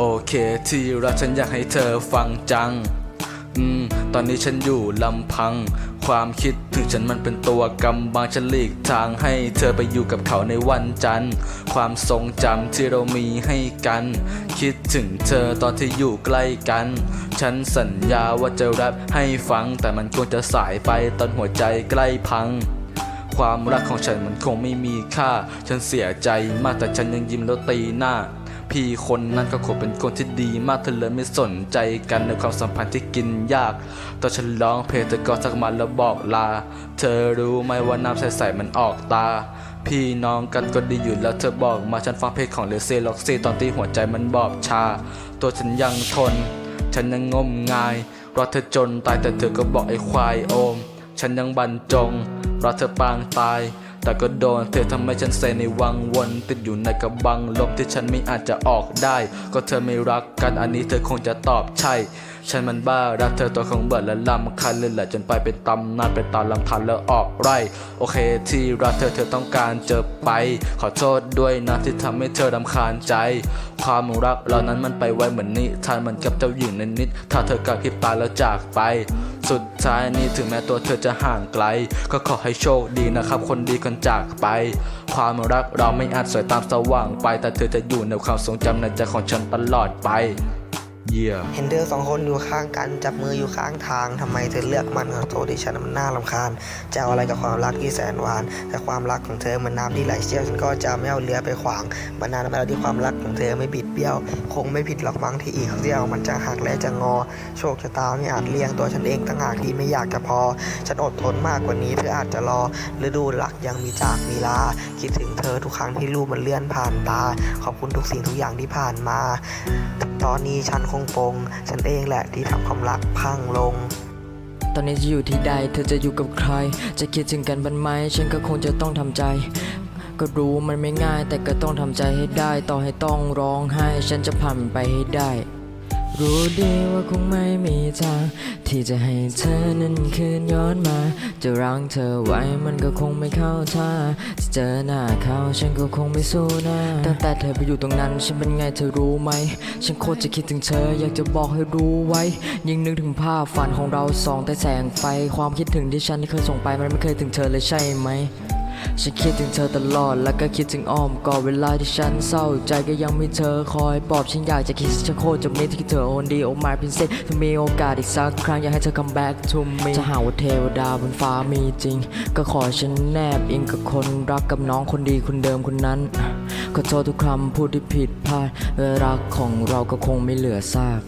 โอเค ที่รักฉันอยากให้เธอฟังจัง อืม ตอนนี้ฉันอยู่ลำพัง ความคิดถึงฉันมันเป็นตัวกำบังฉันหลีกทางให้เธอไปอยู่กับเขาในวันจันทร์ ความทรงจำที่เรามีให้กัน คิดถึงเธอตอนที่อยู่ใกล้กัน ฉันสัญญาว่าจะแรปให้ฟัง แต่มันคงจะสายไปตอนหัวใจใกล้พังความรักของฉันมันคงไม่มีค่า ฉันเสียใจมากแต่ฉันยังยิ้มแล้วตีหน้า พี่คนนั้นก็คงเป็นคนที่ดีมากเธอเลยไม่สนใจกันในความสัมพันธ์ที่กินยากตอนฉันร้องเพลงเธอก็ทักมาแล้วบอกลา เธอรู้ไหมว่าน้ำใสๆมันออกตา พี่น้องกันก็ดีอยู่แล้วเธอบอกมาฉันฟังเพลงของเลเซล็อกซี่ตอนที่หัวใจมันบอบชา ตัวฉันยังทน ฉันยังงมงายรอเธอจนตายแต่เธอก็บอกไอ้ควายโอม ฉันยังบรรจงรอเธอปางตาย แต่ก็โดนเธอทำให้ฉันเซในวังวน ติดอยู่ในกระบังลมที่ฉันไม่อาจจะออกได้ ก็เธอไม่รักกันอันนี้เธอคงจะตอบใช่ ฉันมันบ้ารักเธอตัวคงเบื่อและลำคันเลยแหละจนไปเป็นตำนานเป็นตอนลำพันแล้วออกไร โอเคที่รักเธอเธอต้องการเจอไป ขอโทษด้วยนะที่ทำให้เธอรำคาญใจ ความรักเรานั้นมันไปไวเหมือนนิทานเหมือนกับเจ้าหญิงในนิด ถ้าเธอกับพริบตาแล้วจากไป สุดท้ายนี้ถึงแม้ตัวเธอจะห่างไกล ก็ขอให้โชคดีนะครับ คนดีคนจากไป ความรักเราไม่อาจสวยตามสว่างไป แต่เธอจะอยู่ในความทรงจำในใจของฉันตลอดไป เยี่ยเห็นเธอสองคนอยู่ข้างกันจับมืออยู่ข้างทางทำไมเธอเลือกมันขอโทษที่ฉันมันน่ารำคาญจะเอาอะไรกับความรักที่แสนหวาน แต่ความรักของเธอเหมันน้ำที่ไหลเชี่ยวฉันก็จะไม่เอาเรือไปขวางมานานมาแล้วที่ความรักของเธอไม่บิดเบี้ยว คงไม่ผิดหรอกมั้งที่อีกเสี้ยวมันจะหักและจะงอ โชคชะตาไม่อาจเลี่ยงตัวฉันเองตั้งหากที่ไม่อยากจะพอ ฉันอดทนมากกว่านี้เธออาจจะรอฤดูหลักยังมีจากมีลา คิดถึงเธอทุกครั้งที่รูปมันเลื่อนผ่านตา ขอบคุณทุกสิ่งทุกอย่างที่ผ่านมาตอนนี้ฉันคงปง ฉันเองแหละที่ทำความรักพังลง ตอนนี้จะอยู่ที่ใด เธอจะอยู่กับใคร จะคิดถึงกันบ้างไหม ฉันก็คงจะต้องทำใจ ก็รู้มันไม่ง่ายแต่ก็ต้องทำใจให้ได้ ต่อให้ต้องร้องไห้ ฉันจะผ่านไปให้ได้ รู้ดีว่าคงไม่มีทาง ที่จะให้เธอนั้นคืนย้อนมา จะรังเธอไว้มันก็คงไม่เข้าท่าจะเจอหน้าเขาฉันก็คงไม่สู้หน้าตั้งแต่เธอไปอยู่ตรงนั้น ฉันเป็นไงเธอรู้ไหม ฉันโคตรจะคิดถึงเธออยากจะบอกให้รู้ไว้ ยิ่งนึกถึงภาพฝันของเราสองแต่แสงไฟความคิดถึงที่ฉันเคยส่งไปมันไม่เคยถึงเธอเลยใช่ไหม ฉันคิดถึงเธอตลอด แล้วก็คิดถึงอ้อมกอดเวลาที่ฉันเศร้าใจก็ยังมีเธอคอยปลอบฉันอยากจะคิดฉันโคตรจะมีที่เธอคนดีโอ้ my princess ถ้ามีโอกาสอีกสักครั้งอยากให้เธอ come back to me ถ้าหาว่าเทวดาบนฟ้ามีจริง ก็ขอฉันแนบอิงกับคนรักกับน้องคนดีคนเดิมคนนั้น ขอโทษทุกคำพูดที่ผิดพลาดเวลารักของเราก็คงไม่เหลือซาก